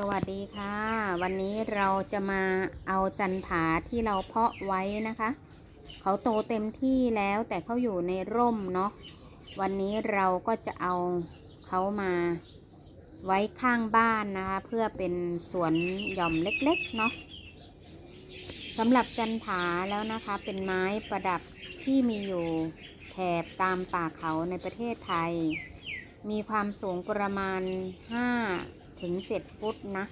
สวัสดีค่ะ วันนี้เราจะมาเอาจันผาที่เราเพาะไว้นะคะ เขาโตเต็มที่แล้วแต่เขาอยู่ในร่มเนาะวันนี้เราก็จะเอาเขามาไว้ข้างบ้านนะคะ เพื่อเป็นสวนหย่อมเล็กๆเนาะสำหรับจันผาแล้วนะคะเป็นไม้ประดับที่มีอยู่แถบตามป่าเขาในประเทศไทย มีความสูงประมาณ 5 ถึง 7 ฟุตนะ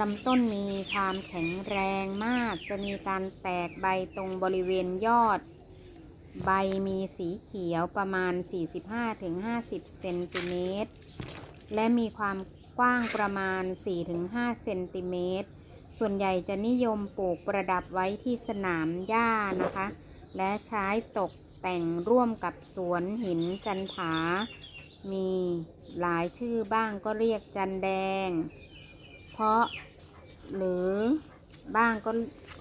ลำต้นมีความแข็งแรงมาก จะมีการแตกใบตรงบริเวณยอด ใบมีสีเขียวประมาณ 45-50 เซนติเมตร และมีความกว้างประมาณ 4-5 เซนติเมตร ส่วนใหญ่จะนิยมปลูกประดับไว้ที่สนามหญ้านะคะ และใช้ตกแต่งร่วมกับสวนหินจันผา มี หลายชื่อบ้างก็เรียกจันแดง เพราะหรือบ้างก็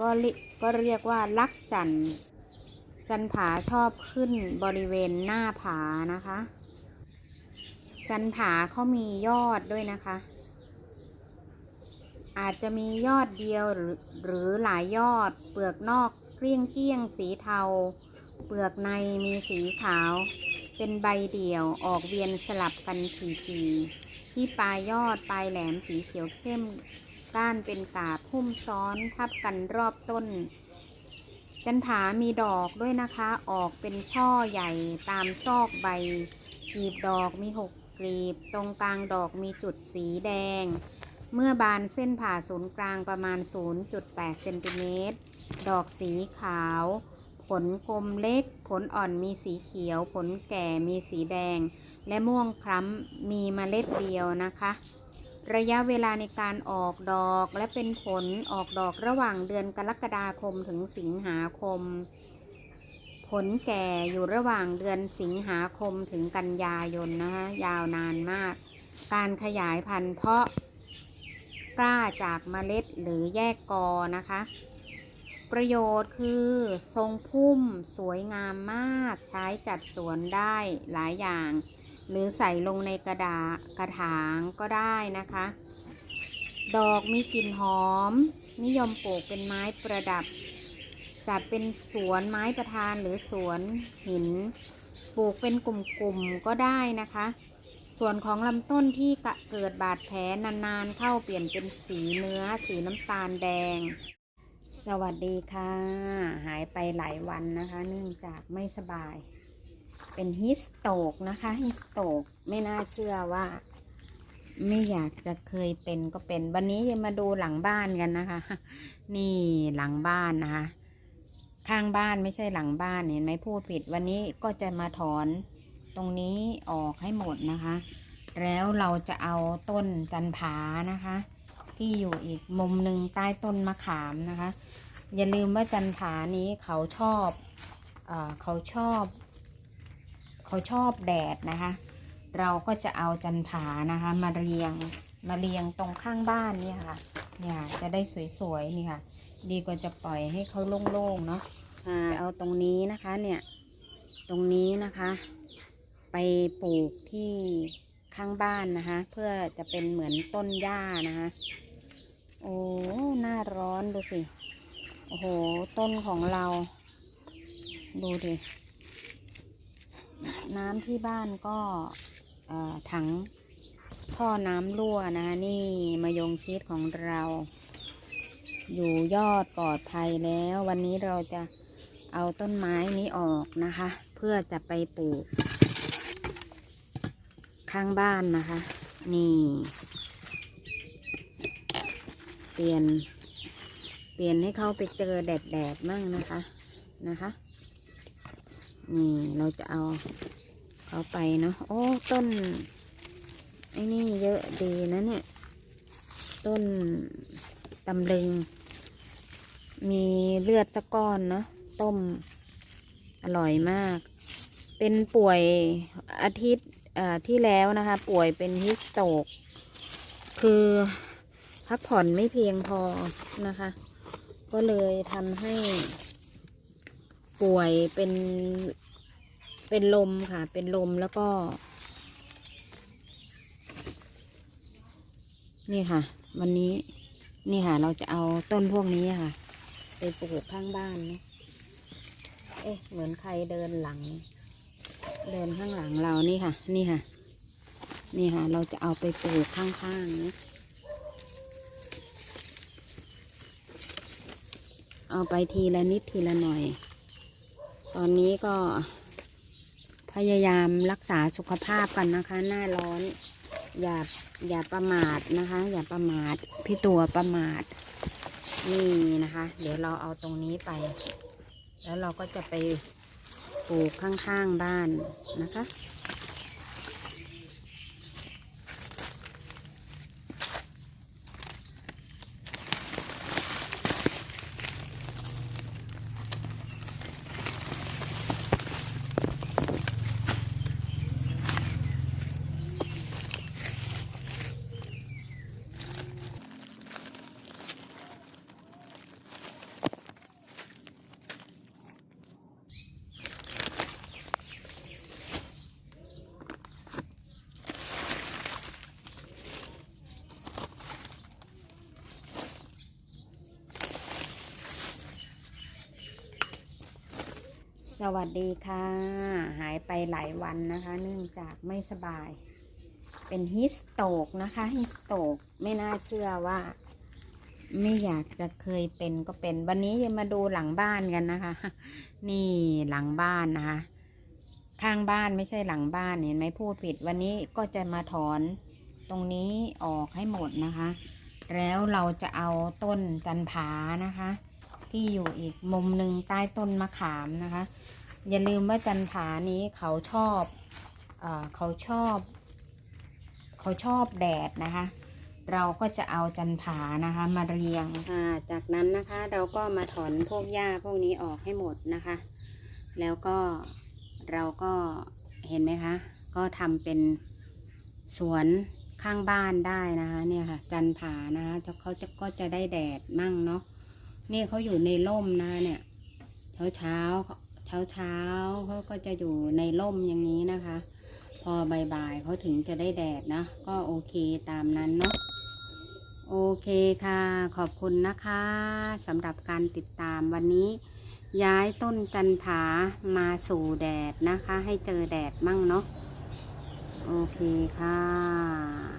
ก็เรียก็เรียกว่าลักจันจันผาชอบขึ้นบริเวณหน้าผานะคะ จันผาเขามียอดด้วยนะคะ อาจจะมียอดเดียวหรือหรือหลายยอด เปลือกนอกเกลี้ยงเกลี้ยงสีเทา เปลือกในมีสีขาว เป็นใบเดี่ยวออกเวียนสลับกันทีๆที่ปลายยอดปลายแหลมสีเขียวเข้มก้านเป็นกาบหุ้มซ้อนทับกันรอบต้น จันผามีดอกด้วยนะคะ ออกเป็นช่อใหญ่ตามซอกใบกลีบดอกมีหกกลีบ ตรงกลางดอกมีจุดสีแดง เมื่อบานเส้นผ่าศูนย์กลางประมาณ 0.8เซนติเมตร ดอกสีขาว ผลกลมเล็ก ผลอ่อนมีสีเขียว ผลแก่มีสีแดง และม่วงคล้ำมีเมล็ดเดียวนะคะ ระยะเวลาในการออกดอกและเป็นผลออกดอกระหว่างเดือนกรกฎาคมถึงสิงหาคม ผลแก่อยู่ระหว่างเดือนสิงหาคมถึงกันยายนนะคะยาวนานมาก การขยายพันธุ์เพาะกล้าจากเมล็ดหรือแยกกอนะคะ ประโยชน์คือทรงพุ่มสวยงามมาก ใช้จัดสวนได้หลายอย่าง หรือใส่ลงในกระดาษกระถางก็ได้นะคะ ดอกมีกลิ่นหอม นิยมปลูกเป็นไม้ประดับ จัดเป็นสวนไม้ประทานหรือสวนหิน ปลูกเป็นกลุ่มๆก็ได้นะคะ ส่วนของลำต้นที่เกิดบาดแผลนานๆ เข้าเปลี่ยนเป็นสีเนื้อสีน้ำตาลแดง สวัสดีค่ะ หายไปหลายวันนะคะ เนื่องจากไม่สบาย เป็นฮิสโตกนะคะฮิสโตกไม่น่าเชื่อว่า ไม่อยากจะเคยเป็นก็เป็น วันนี้จะมาดูหลังบ้านกันนะคะ นี่หลังบ้านนะคะ ข้างบ้านไม่ใช่หลังบ้านเห็นไหมพูดผิด วันนี้ก็จะมาถอนตรงนี้ออกให้หมดนะคะ แล้วเราจะเอาต้นจันผานะคะ ที่อยู่อีกมุมหนึ่งใต้ต้นมะขามนะคะ อย่าลืมว่าจันผานี้เขาชอบเอเขาชอบ เขาชอบแดดนะคะ เราก็จะเอาจันผานะคะ มาเรียงมาเรียงตรงข้างบ้านนี่ค่ะ เนี่ยจะได้สวยๆนี่ค่ะ ดีกว่าจะปล่อยให้เขาโล่งๆเนาะอ่าเอาตรงนี้นะคะเนี่ยตรงนี้นะคะ ไปปลูกที่ข้างบ้านนะคะ เพื่อจะเป็นเหมือนต้นหญ้านะคะ โอ้หน้าร้อนดูสิ โอ้โห ต้นของเรา ดูดิ น้ำที่บ้านก็ถังท่อน้ำรั่วนะคะนี่มายงชิดของเรา อยู่ยอดปลอดภัยแล้ว วันนี้เราจะเอาต้นไม้นี้ออกนะคะ เพื่อจะไปปลูก ข้างบ้านนะคะ นี่ ปลี่ยน เปลี่ยนให้เขาไปเจอแดดแดดมั่งนะคะนะคะ นี่เราจะเอาเขาไปเนาะโอ้ต้นไอ้นี่เยอะดีนะเนี่ย ต้นตำลึง มีเลือดตะก้อนเนาะต้มอร่อยมาก เป็นป่วยอาทิตย์ที่แล้วนะคะ ป่วยเป็นฮิสโตก คือ พักผ่อนไม่เพียงพอนะคะ ก็เลยทำให้ป่วยเป็นเป็นลมค่ะ เป็นลมแล้วก็ นี่ค่ะ วันนี้นี่ค่ะ เราจะเอาต้นพวกนี้ค่ะ ไปปลูกข้างบ้านเนอะเอ๊ะเหมือนใครเดินหลัง เดินข้างหลังเรานี่ค่ะ นี่ค่ะ นี่ค่ะ เราจะเอาไปปลูกข้างๆนะ เอาไปทีละนิดทีละหน่อย ตอนนี้ก็พยายามรักษาสุขภาพกันนะคะ หน้าร้อน อย่าอย่าประมาทนะคะ อย่าประมาทพี่ตัวประมาท นี่นะคะ เดี๋ยวเราเอาตรงนี้ไป แล้วเราก็จะไปปลูกข้างๆบ้านนะคะ สวัสดีค่ะ หายไปหลายวันนะคะ เนื่องจากไม่สบาย เป็นฮิสโตกนะคะฮิสโตกไม่น่าเชื่อว่า ไม่อยากจะเคยเป็นก็เป็น วันนี้จะมาดูหลังบ้านกันนะคะ นี่หลังบ้านนะคะ ข้างบ้านไม่ใช่หลังบ้านเห็นไหมพูดผิด วันนี้ก็จะมาถอนตรงนี้ออกให้หมดนะคะ แล้วเราจะเอาต้นจันผานะคะ ที่อยู่อีกมุมหนึ่งใต้ต้นมะขามนะคะ อย่าลืมว่าจันผานี้เขาชอบเอเขาชอบ เขาชอบแดดนะคะ เราก็จะเอาจันผานะคะ มาเรียงอ่าจากนั้นนะคะเราก็มาถอนพวกหญ้าพวกนี้ออกให้หมดนะคะ แล้วก็เราก็เห็นไหมคะ ก็ทำเป็นสวนข้างบ้านได้นะคะ เนี่ยค่ะ จันผานะคะเขาจะก็จะได้แดดมั่งเนาะ นี่เขาอยู่ในร่มนะเนี่ยเช้าเช้าเช้าเช้าเขาก็จะอยู่ในร่มอย่างนี้นะคะ พอบ่ายๆเขาถึงจะได้แดดนะ ก็โอเคตามนั้นเนาะโอเคค่ะ ขอบคุณนะคะสำหรับการติดตามวันนี้ ย้ายต้นจันผามาสู่แดดนะคะ ให้เจอแดดมั่งเนาะโอเคค่ะ